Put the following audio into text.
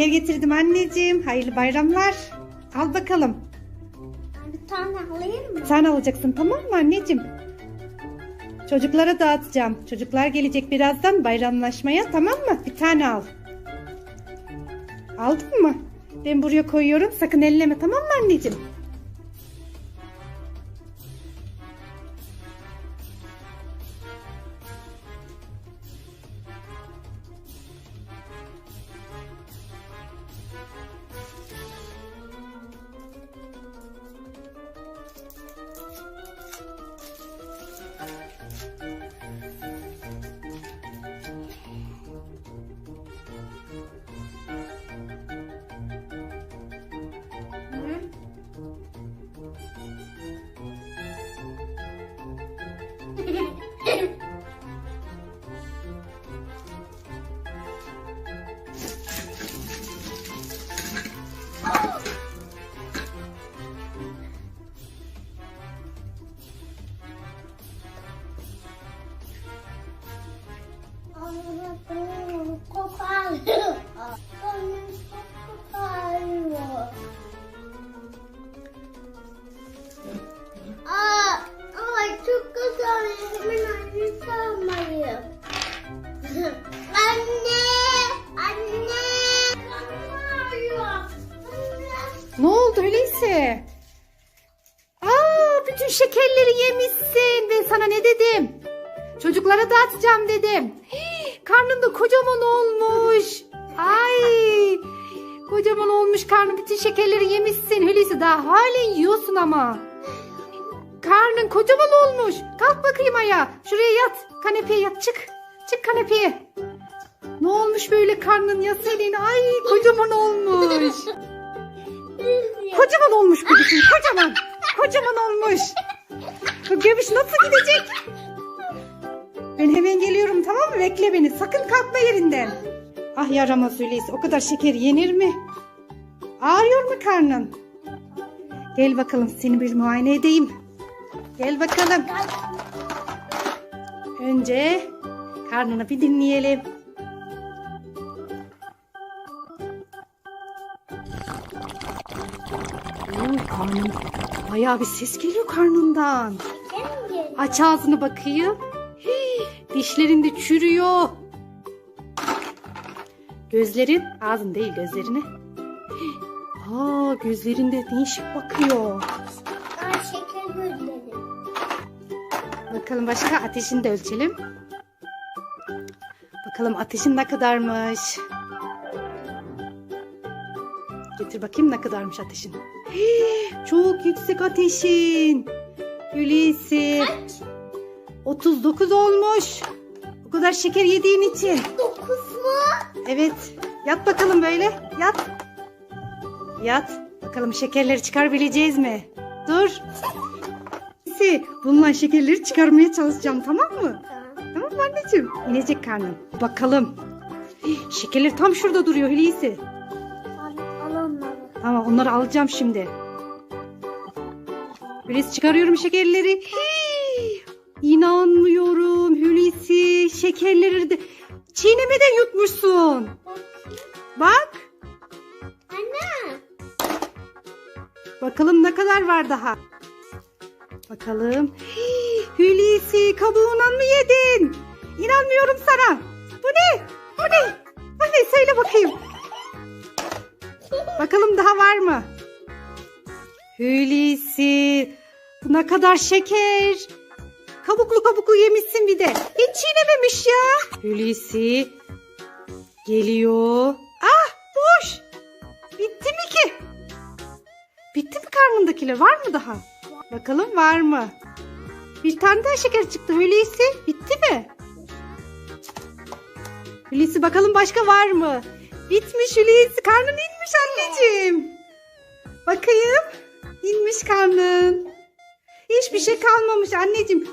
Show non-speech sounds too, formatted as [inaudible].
Yer getirdim anneciğim. Hayırlı bayramlar. Al bakalım. Bir tane alayım mı? Sen alacaksın tamam mı anneciğim? Çocuklara dağıtacağım. Çocuklar gelecek birazdan bayramlaşmaya tamam mı? Bir tane al. Aldın mı? Ben buraya koyuyorum. Sakın elleme tamam mı anneciğim? Anne! Anne! Ne oldu öyleyse? Aa, bütün şekerleri yemişsin. Ben sana ne dedim? Çocuklara dağıtacağım dedim. Hii, karnın kocaman olmuş. Ay, kocaman olmuş karnın. Bütün şekerleri yemişsin. Öyleyse daha halen yiyorsun ama. Karnın kocaman olmuş. Kalk bakayım ayağa. Şuraya yat. Kanepeye yat. Çık. Çık kanepeye. Ne olmuş böyle karnın ya senin? Ay kocaman olmuş. Kocaman olmuş bebeğim kocaman. Kocaman olmuş. Bu göbüş nasıl gidecek? Ben hemen geliyorum tamam mı? Bekle beni. Sakın kalkma yerinden. Ah yaramaz öyleyse. O kadar şeker yenir mi? Ağrıyor mu karnın? Gel bakalım seni bir muayene edeyim. Gel bakalım. Önce karnını bir dinleyelim. Oy karnın bayağı bir ses geliyor karnından. Aç ağzını bakayım. Hii, dişlerin de çürüyor. Gözlerin, ağzın değil gözlerini. Aa gözlerinde değişik bakıyor. Aa, şeker gözleri. Bakalım başka ateşini de ölçelim. Bakalım ateşin ne kadarmış. Getir bakayım ne kadarmış ateşin. Hii, Çok yüksek ateşin. Hulusi. 39 olmuş. Bu kadar şeker yediğin için. Dokuz mu? Evet. Yat bakalım böyle. Yat. Yat. Bakalım şekerleri çıkarabileceğiz mi? Dur. [laughs] Hulusi, Bununla şekerleri çıkarmaya çalışacağım tamam mı? Anneciğim? İnecek karnın. Bakalım. Şekerler tam şurada duruyor Hulusi. Al, al onları. Tamam onları alacağım şimdi. Hulusi çıkarıyorum şekerleri. Hii, İnanmıyorum Hulusi. Şekerleri de çiğnemeden yutmuşsun. Bak. Anne. Bakalım ne kadar var daha. Bakalım. Hii, Hulusi kabuğundan mı yedin? Bakalım daha var mı? Hulusi. Bu ne kadar şeker. Kabuklu kabuklu yemişsin bir de. Hiç çiğnememiş ya. Hulusi. Geliyor. Ah boş. Bitti mi ki? Bitti mi karnındakiler? Var mı daha? Bakalım var mı? Bir tane daha şeker çıktı Hulusi. Bitti mi? Hulusi bakalım başka var mı? Bitmiş Hulusi. Karnın inmiş anneciğim. Bakayım. İnmiş karnın. Hiçbir şey kalmamış anneciğim.